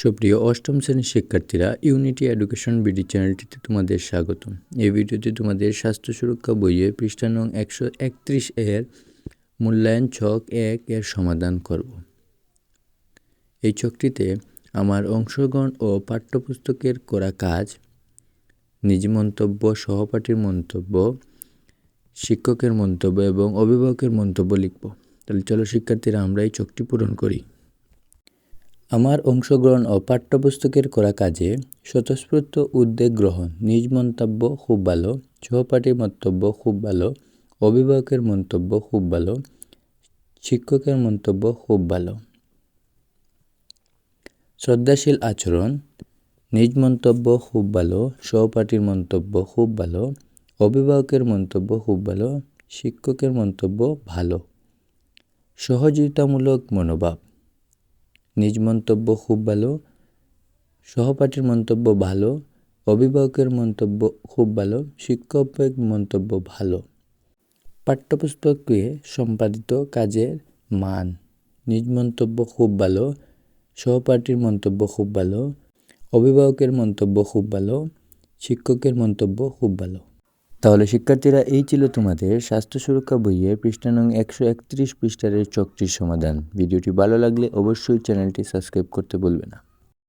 সুপ্রিয় অষ্টম শ্রেণির শিক্ষার্থীরা ইউনিটি এডুকেশন বিডি চ্যানেলটিতে তোমাদের স্বাগতম। এই ভিডিওতে তোমাদের স্বাস্থ্য সুরক্ষা বইয়ের পৃষ্ঠা নং একশো একত্রিশ এর মূল্যায়ন ছক এক এর সমাধান করব। এই ছকটিতে আমার অংশগ্রহণ ও পাঠ্যপুস্তকের করা কাজ, নিজ মন্তব্য, সহপাঠীর মন্তব্য, শিক্ষকের মন্তব্য এবং অভিভাবকের মন্তব্য লিখব। তাহলে চলো শিক্ষার্থীরা, আমরা এই চোখটি পূরণ করি। আমার অংশগ্রহণ ও পাঠ্যপুস্তকের করা কাজে স্বতঃস্ফূর্ত উদ্যোগ গ্রহণ, নিজ মন্তব্য খুব ভালো, সহপাঠীর মন্তব্য খুব ভালো, অভিভাবকের মন্তব্য খুব ভালো, শিক্ষকের মন্তব্য খুব ভালো। শ্রদ্ধাশীল আচরণ, নিজ মন্তব্য খুব ভালো, সহপাঠীর মন্তব্য খুব ভালো, অভিভাবকের মন্তব্য খুব ভালো, শিক্ষকের মন্তব্য ভালো। সহযোগিতামূলক মনোভাব। নিজ মন্তব্য খুব ভালো, সহপাঠীর মন্তব্য ভালো, অভিভাবকের মন্তব্য খুব ভালো শিক্ষকের মন্তব্য ভালো। পাঠ্যপুস্তকে সম্পাদিত কাজের মান, নিজ মন্তব্য খুব ভালো, সহপাঠীর মন্তব্য খুব ভালো, অভিভাবকের মন্তব্য খুব ভালো, শিক্ষকের মন্তব্য খুব ভালো। তাহলে শিক্ষার্থীরা, এই ছিল তোমাদের স্বাস্থ্য সুরক্ষা বইয়ের পৃষ্ঠা নং একশো একত্রিশ পৃষ্ঠারের চকটির সমাধান। ভিডিওটি ভালো লাগলে অবশ্যই চ্যানেলটি সাবস্ক্রাইব করতে বলবে না।